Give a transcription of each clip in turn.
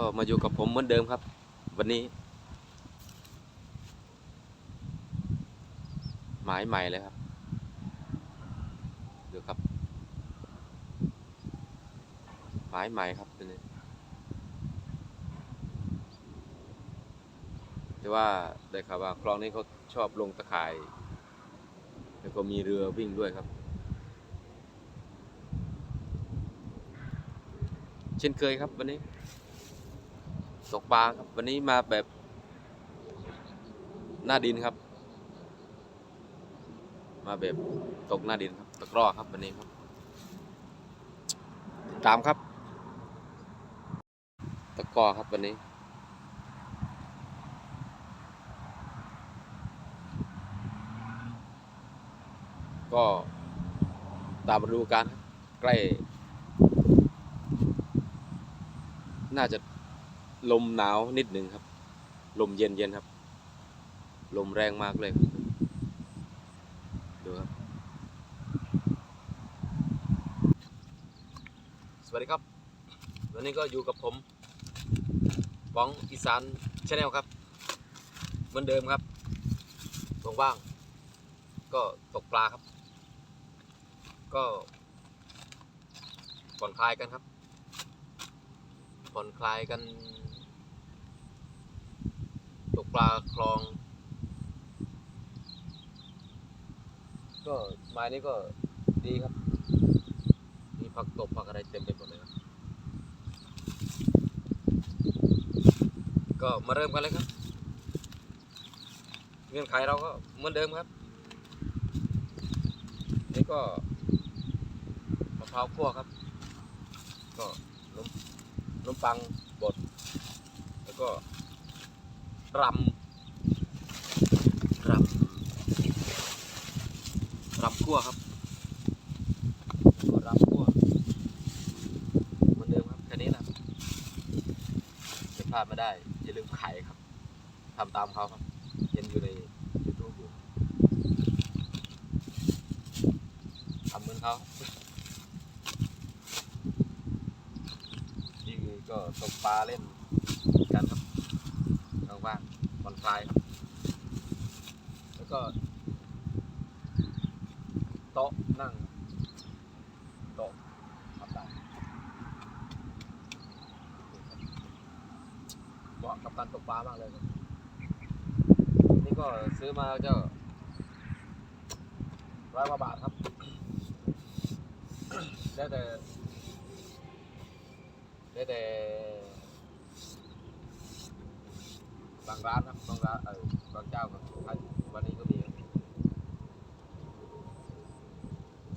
ก็มาอยู่กับผมเหมือนเดิมครับ วันนี้ หมายใหม่เลยครับดูครับ หมายใหม่ครับตัวนี้แต่ว่าได้ข่าวว่าคลองนี้เขาชอบลงตะข่าย แล้วก็มีเรือวิ่งด้วยครับ เช่นเคยครับวันนี้ ตกปลาครับ วันนี้มาแบบหน้าดินครับ มาแบบตกหน้าดินครับตะกร้อครับวันนี้ครับ ตามครับ ตะกร้อครับวันนี้ก็ตามฤดูกาลครับใกล้ น่าจะ ลมหนาวนิดหนึ่งครับ ลมเย็นเย็นครับ ลมแรงมากเลยครับดูครับ สวัสดีครับ วันนี้ก็อยู่กับผมป้องอีสานชาแนลครับ เหมือนเดิมครับว่างๆก็ตกปลาครับ ก็ผ่อนคลายกันครับผ่อนคลายกันาคลอง ก็ไม้นี้ก็ดีครับ มีผักตบผักอะไรเต็มไปหมดเลยครับก็มาเริ่มกันเลยครับ เงื่อนไขเราก็เหมือนเดิมครับ นี่ก็มะพร้าวคั่วครับ ก็นมนมปังบด แล้วก็รำรั่วครับก็รำคั่วเหมือนเดิมครับแค่นี้นะครับจะพลาดไม่ได้อย่าลืมไข่ครับทำตามเขาครับเห็นอยู่ใน YouTube อยู่ทำเหมือนเขานี่ก็ตกปลาเล่นกันครับว่างๆผ่อนคลายครับ แล้วก็ ต๊ะนั่งโต๊ะทำได้เหมาะกับการตกปลามากเลยนี่ก็ซื้อมาเจ้าร้อยกว่าบาทครับแล้แต่ได้แต่บางร้านครับบางร้านเออบางเจ้าครับวันนี้ก็มีครับ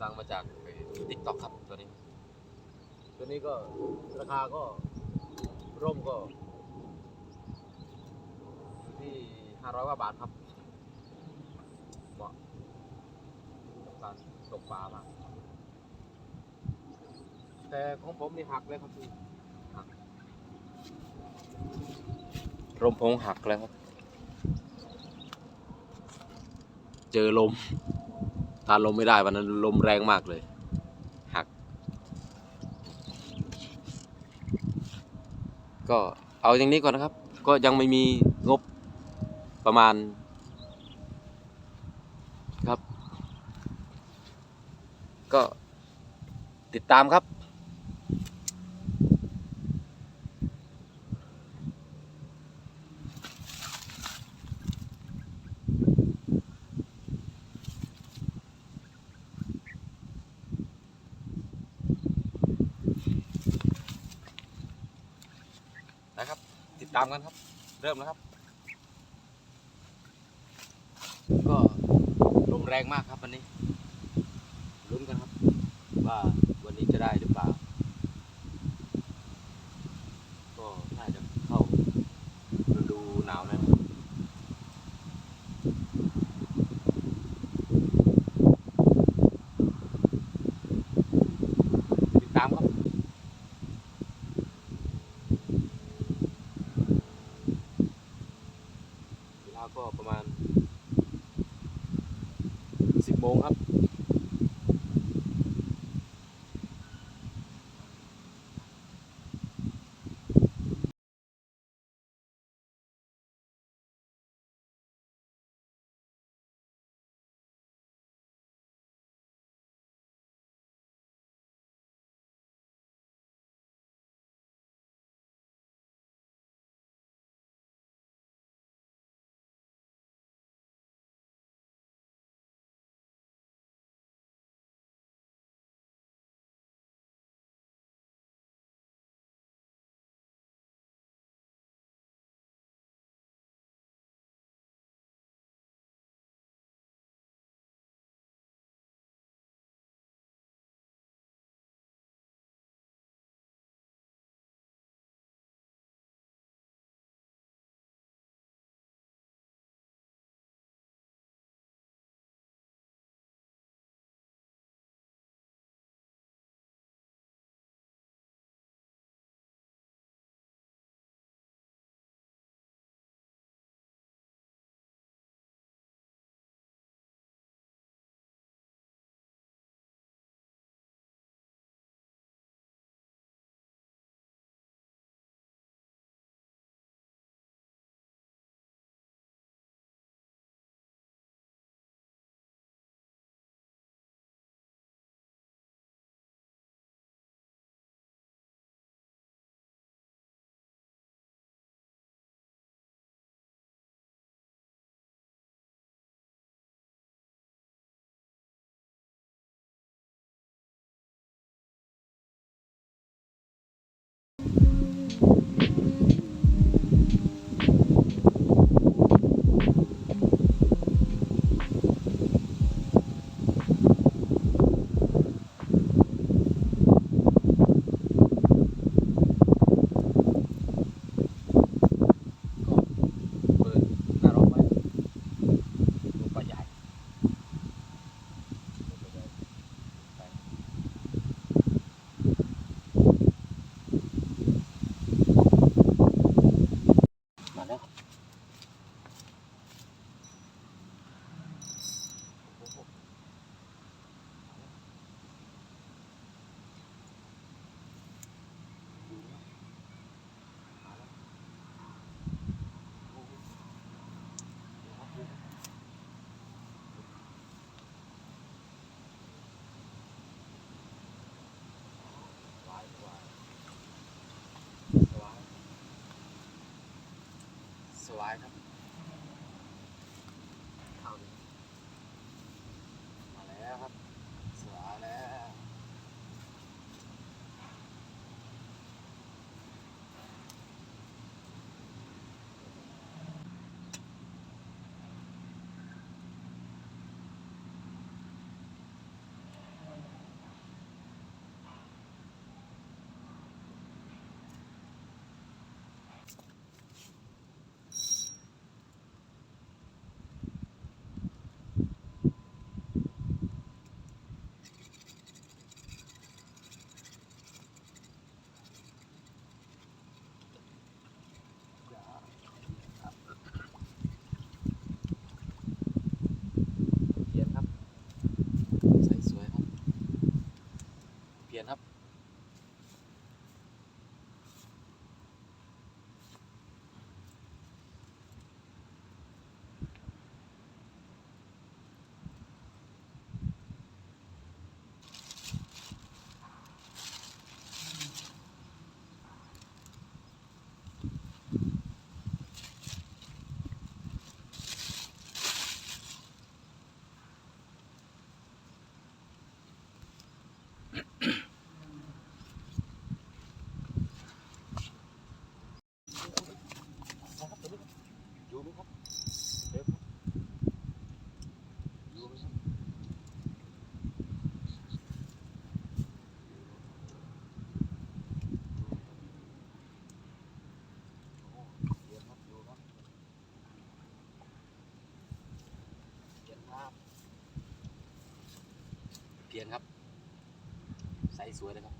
สั่งมาจากทิกตอกครับตัวนี้ ตัวนี้ก็ราคาก็ร่มก็อยู่ที่ห้าร้อยกว่าบาทครับเหมาะกับการตกปลามากแต่ของผมนี่หักเลยครับพี่หักลมพงหักแล้วครับ เจอลมทานลมไม่ได้วันนั้นลมแรงมากเลยหัก ก็เอาอย่างนี้ก่อนนะครับ ก็ยังไม่มีงบประมาณครับ ก็ติดตามครับนะครับามกันครับ เริ่มแล้วครับ ก็ลมแรงมากครับวันนี้ลุ้นกันครับ ว่าวันนี้จะได้หรือเปล่า ก็น่าจะเข้าฤดูหนาวแล้วติ สวายครับเอาเลยมาแล้วครับ สวายแล้ว เปลี่ยนครับใส่สวยครับ เปลี่ยนครับ นะครับตัวนี้อยู่ไหมครับเดี๋ยวครับอยู่ไหมครับโอ้เดี๋ยวครับอยู่ครับเปลี่ยนครับ เพียนครับ ใสสวยเลยครับ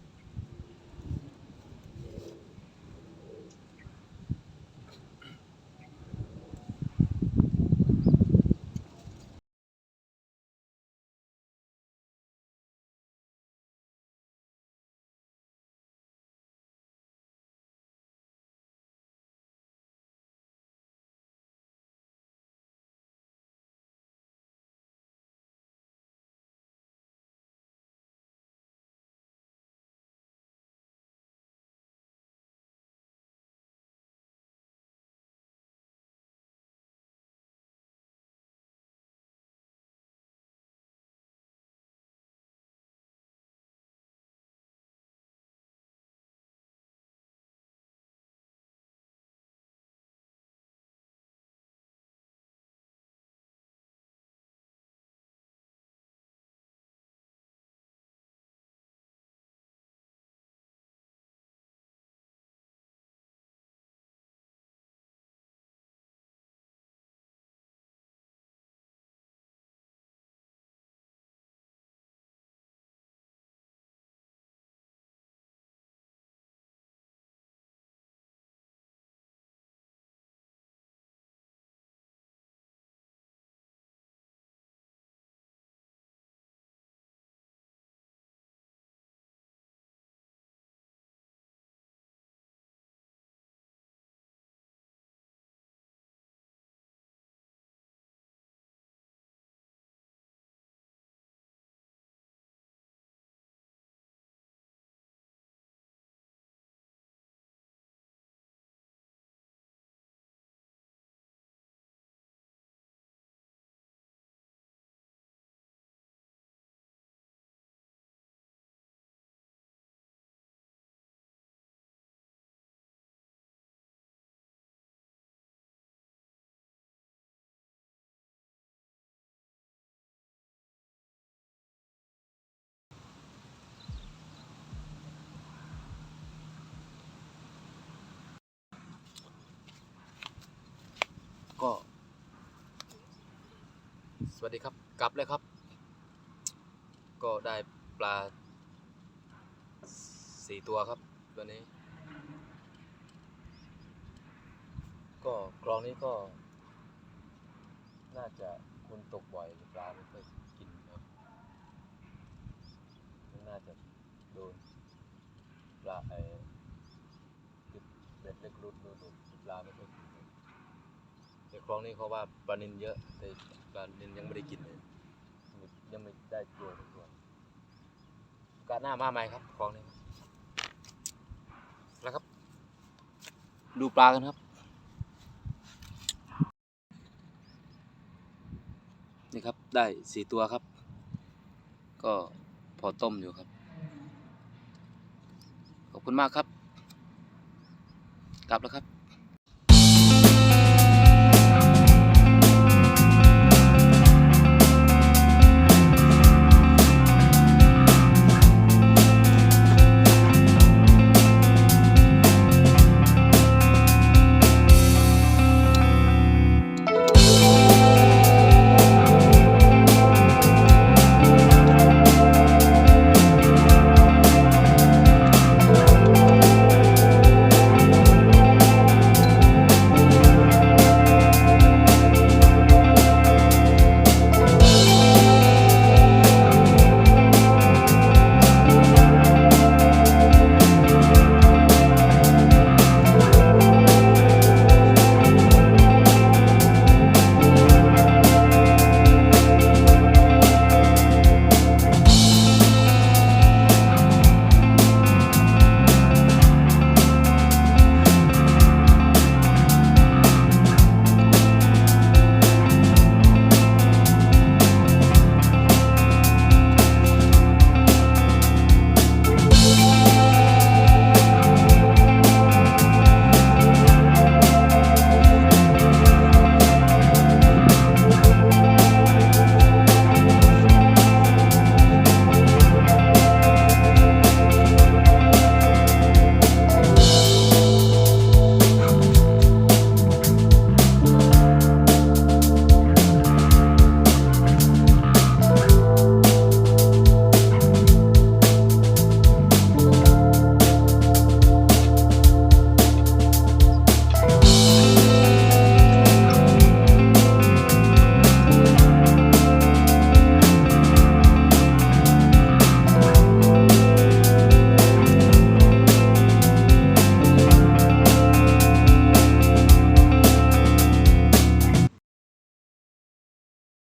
ก็ สวัสดีครับ กลับเลยครับ ก็ได้ปลาสี่ตัวครับตัวนี้ ก็คลองนี้ก็ น่าจะคนตกบ่อยปลาไม่ค่อยกินครับมันน่าจะโดนปลาไอ้ติดเบ็ดเล็กรุดรุดรุดปลาไม่ค่อยกินค คลองนี้เขาว่าปลานินเยอะแต่ปลานินยังไม่ได้กินเลยยังไม่ได้ตัวตัวกาหน้ามาไหมครับคลองนี้แล้วครับ ดูปลากันครับ นี่ครับได้สี่ตัวครับ ก็พอต้มอยู่ครับ ขอบคุณมากครับ กลับแล้วครับ